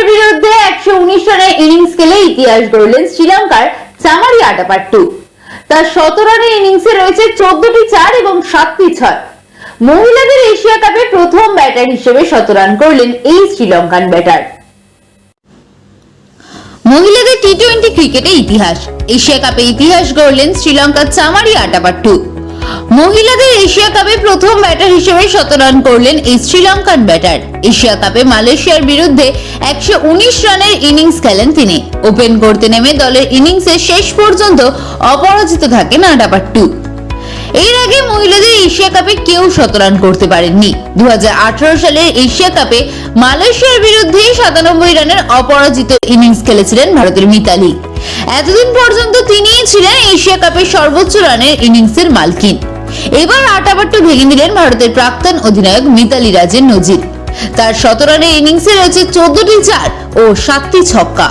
মালয়েশিয়ার বিরুদ্ধে একশো উনিশ রানের ইনিংস খেলে ইতিহাস গড়লেন শ্রীলঙ্কার চামারি আটাপাট্টু তার শত রানের ইনিংসে রয়েছে চোদ্দটি চার এবং সাতটি ছয়। মহিলাদের এশিয়া কাপে প্রথম ব্যাটার হিসেবে শত রান করলেন এই শ্রীলঙ্কান ব্যাটার। মহিলাদের টি টোয়েন্টি ক্রিকেটে ইতিহাস। এশিয়া কাপে ইতিহাস গড়লেন শ্রীলঙ্কার চামারি আটাপাট্টু মহিলাদের এশিয়া কাপে প্রথম ব্যাটার হিসেবে শতরান করলেন এই শ্রীলঙ্কান ব্যাটার। এশিয়া কাপে মালয়েশিয়ার বিরুদ্ধে একশো উনিশ রানের ইনিংস খেলেন তিনি। ওপেন করতে নেমে দলের ইনিংসে শেষ পর্যন্ত অপরাজিত থাকেন আটাপাট্টু এর আগে মহিলাদের এশিয়া কাপে কেউ শতরান করতে পারেননি। দু হাজার আঠারো সালের এশিয়া কাপে মালয়েশিয়ার বিরুদ্ধে সাতানব্বই রানের অপরাজিত ইনিংস খেলেছিলেন ভারতের মিতালি। এতদিন পর্যন্ত তিনিই ছিলেন এশিয়া কাপের সর্বোচ্চ রানের ইনিংসের মালকিন। এবার আটাবাট্টু ভেঙে নিলেন ভারতের প্রাক্তন অধিনায়ক মিতালি রাজের নজির। তার শত রানের ইনিংসে রয়েছে চোদ্দটি চার ও সাতটি ছক্কা।